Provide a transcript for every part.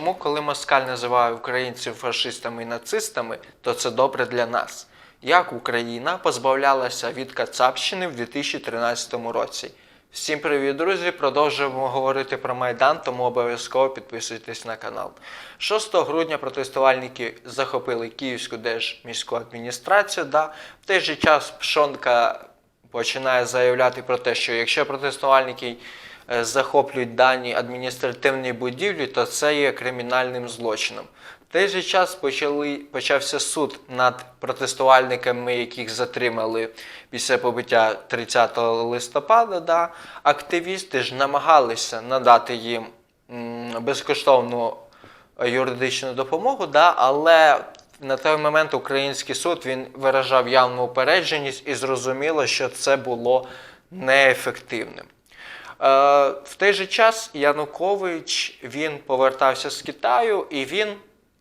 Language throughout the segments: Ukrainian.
чому, коли Москаль називає українців фашистами і нацистами, то це добре для нас. Як Україна позбавлялася від Кацапщини в 2013 році? Всім привіт, друзі! Продовжуємо говорити про Майдан, тому обов'язково підписуйтесь на канал. 6 грудня протестувальники захопили Київську держміську адміністрацію. Да? В той же час Пшонка починає заявляти про те, що якщо протестувальники захоплюють дані адміністративні будівлі, то це є кримінальним злочином. В той же час почали, почався суд над протестувальниками, яких затримали після побиття 30 листопада. Да. Активісти ж намагалися надати їм безкоштовну юридичну допомогу, да, але на той момент український суд він виражав явну упередженість і зрозуміло, що це було неефективним. Е, в той же час Янукович він повертався з Китаю і він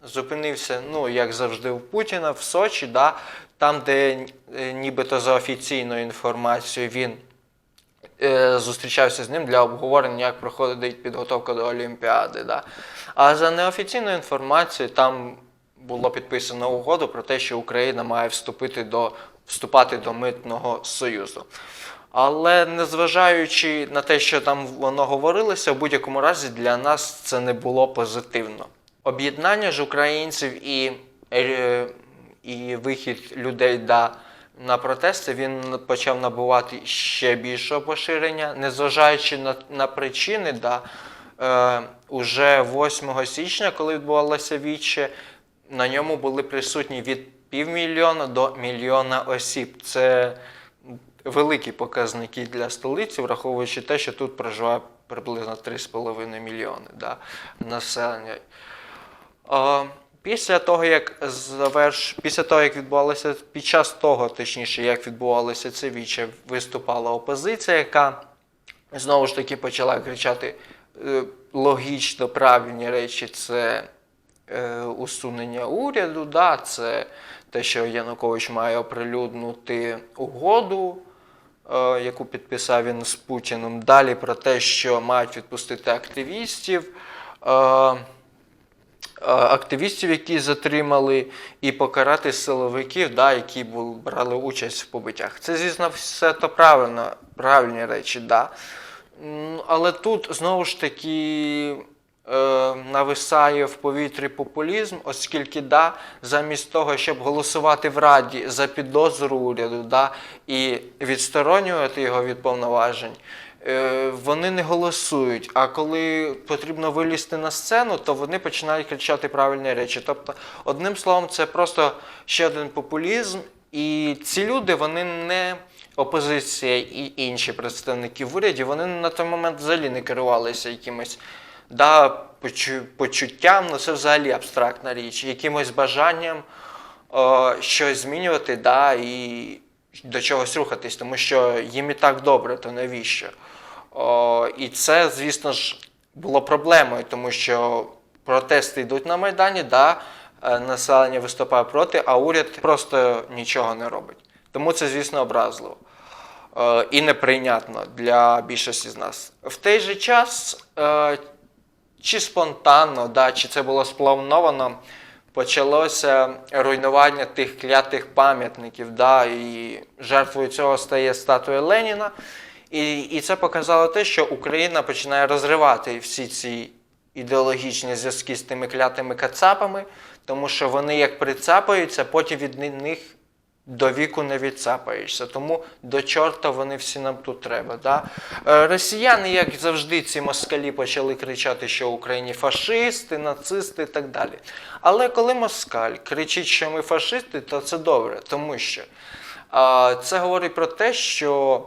зупинився, ну як завжди, у Путіна в Сочі, да, там, де е, нібито за офіційною інформацією він е, зустрічався з ним для обговорення, як проходить підготовка до Олімпіади. Да. А за неофіційною інформацією там було підписано угоду про те, що Україна має вступити до, вступати до митного союзу. Але незважаючи на те, що там воно говорилося, в будь-якому разі для нас це не було позитивно. Об'єднання ж українців і, е, і вихід людей да, на протести він почав набувати ще більшого поширення, незважаючи на, на причини, да, е, уже 8 січня, коли відбувалося віче, на ньому були присутні від півмільйона до мільйона осіб. Це великі показники для столиці, враховуючи те, що тут проживає приблизно 3,5 мільйони да, населення. А, Після того, як заверш... після того, як відбувалося, під час того, точніше, як відбувалося це віче, виступала опозиція, яка знову ж таки почала кричати е, логічно правильні речі. Це е, усунення уряду, да, це те, що Янукович має оприлюднити угоду, яку підписав він з Путіним. Далі про те, що мають відпустити активістів. Е, е, Активістів, які затримали, і покарати силовиків, да, які були, брали участь в побиттях. Це, звісно, все то правильно, правильні речі, да. Але тут знову ж таки е, нависає в повітрі популізм, оскільки да, замість того, щоб голосувати в Раді за підозру уряду да, і відсторонювати його від повноважень, е, вони не голосують. А коли потрібно вилізти на сцену, то вони починають кричати правильні речі. Тобто, одним словом, це просто ще один популізм, і ці люди вони не опозиція і інші представники в уряді, вони на той момент взагалі не керувалися якимось да, почуттям, ну це взагалі абстрактна річ, якимось бажанням е, щось змінювати, да, і до чогось рухатись, тому що їм і так добре, то навіщо? О, і це, звісно ж, було проблемою, тому що протести йдуть на Майдані, да, е, населення виступає проти, а уряд просто нічого не робить. Тому це, звісно, образливо е, і неприйнятно для більшості з нас. В той же час, е, чи спонтанно, да, чи це було сплановано, почалося руйнування тих клятих пам'ятників. Да, і жертвою цього стає статуя Леніна. І, і це показало те, що Україна починає розривати всі ці ідеологічні зв'язки з тими клятими кацапами, тому що вони як прицапаються, потім від них до віку не відцапаєшся. Тому до чорта вони всі нам тут треба. Да? Е, Росіяни, як завжди, ці москалі почали кричати, що в Україні фашисти, нацисти і так далі. Але коли москаль кричить, що ми фашисти, то це добре, тому що це говорить про те, що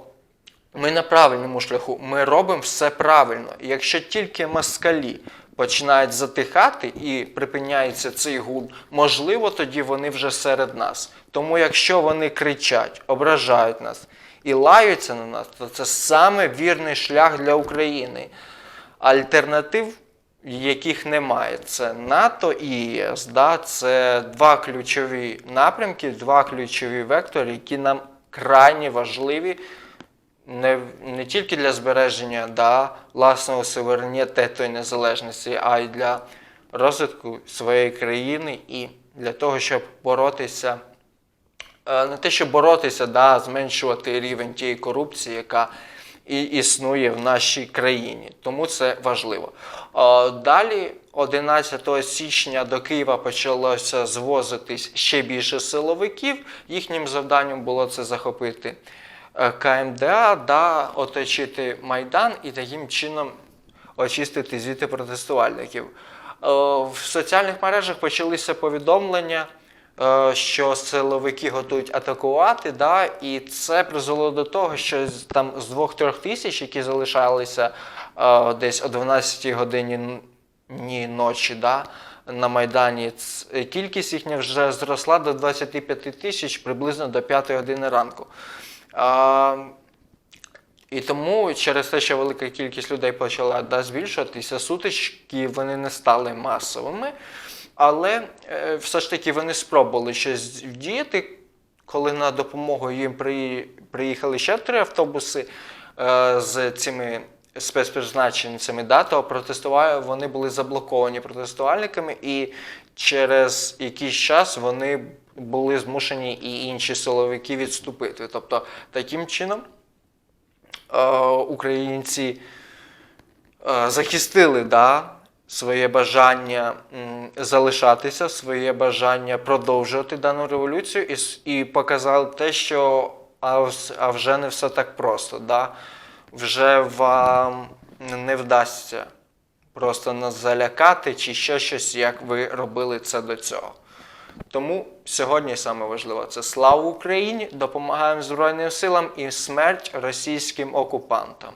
ми на правильному шляху, ми робимо все правильно. Якщо тільки москалі починають затихати і припиняється цей гул, можливо, тоді вони вже серед нас. Тому якщо вони кричать, ображають нас і лаються на нас, то це саме вірний шлях для України. Альтернатив, яких немає, це НАТО і ЄС. Да? Це два ключові напрямки, два ключові вектори, які нам крайні важливі не, не тільки для збереження да, власного суверенітету і незалежності, а й для розвитку своєї країни і для того, щоб боротися е, не те, щоб боротися, да, зменшувати рівень тієї корупції, яка і існує в нашій країні. Тому це важливо. Е, Далі, 11 січня до Києва почалося звозитись ще більше силовиків. Їхнім завданням було це захопити КМДА, да, оточити Майдан і таким чином очистити звідти протестувальників. Е, В соціальних мережах почалися повідомлення, е, що силовики готують атакувати, да, і це призвело до того, що там з 2-3 тисяч, які залишалися е, десь о 12-й годині ночі, да, на Майдані, кількість їхня вже зросла до 25 тисяч приблизно до 5 години ранку. І тому через те, що велика кількість людей почала да, збільшуватися, сутички вони не стали масовими, але е, все ж таки вони спробували щось вдіяти, коли на допомогу їм при, приїхали ще три автобуси е, з цими спецпризначенцями, да, то протестували, вони були заблоковані протестувальниками, і через якийсь час вони були змушені і інші силовики відступити. Тобто таким чином е, українці е, захистили да, своє бажання залишатися, своє бажання продовжувати дану революцію і, і показали те, що а, вже не все так просто. Да? Вже вам не вдасться просто нас залякати чи ще щось, як ви робили це до цього. Тому сьогодні саме важливо це слава Україні, допомагаємо Збройним силам і смерть російським окупантам.